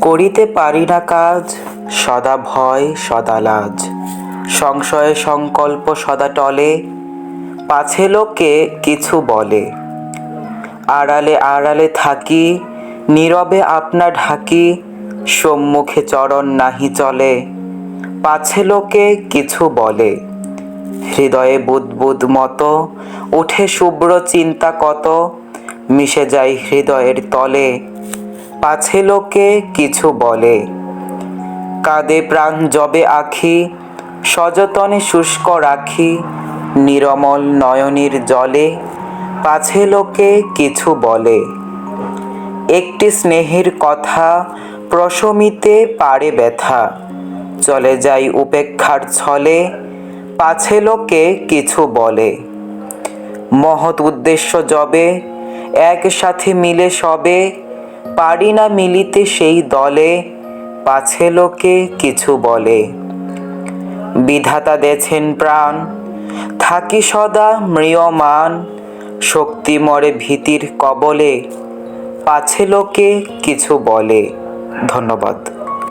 করিতে পারি না কাজ, সদা ভয়, সদা লাজ। সংশয়ে সংকল্প সদা টলে, পাছে লোকে কিছু বলে। আড়ালে আড়ালে থাকি, নীরবে আপনা ঢাকি, সম্মুখে চরণ নাহি চলে, পাছে লোকে কিছু বলে। হৃদয়ে বুদবুদ মতো, উঠে শুভ্র চিন্তা কত, মিশে যায় হৃদয়ের তলে। পাছে লোকে কিছু বলে। কাঁদে প্রাণ জবে আখি, সযতনে শুষ্ক রাখি, নিরমল নয়নীর জলে পাছে লোকে কিছু বলে। একটি স্নেহের কথা প্রশমিতে পারে ব্যথা, চলে যাই উপেক্ষার ছলে, পাছে লোকে কিছু বলে। মহৎ উদ্দেশ্য যবে একসাথে মিলে সবে পারি না মিলিতে সেই দলে, পাছে লোকে কিছু বলে। বিধাতা দেছেন প্রাণ, থাকি সদা মৃয়মান শক্তি মরে ভীতির কবলে, পাছে লোকে কিছু বলে। ধন্যবাদ।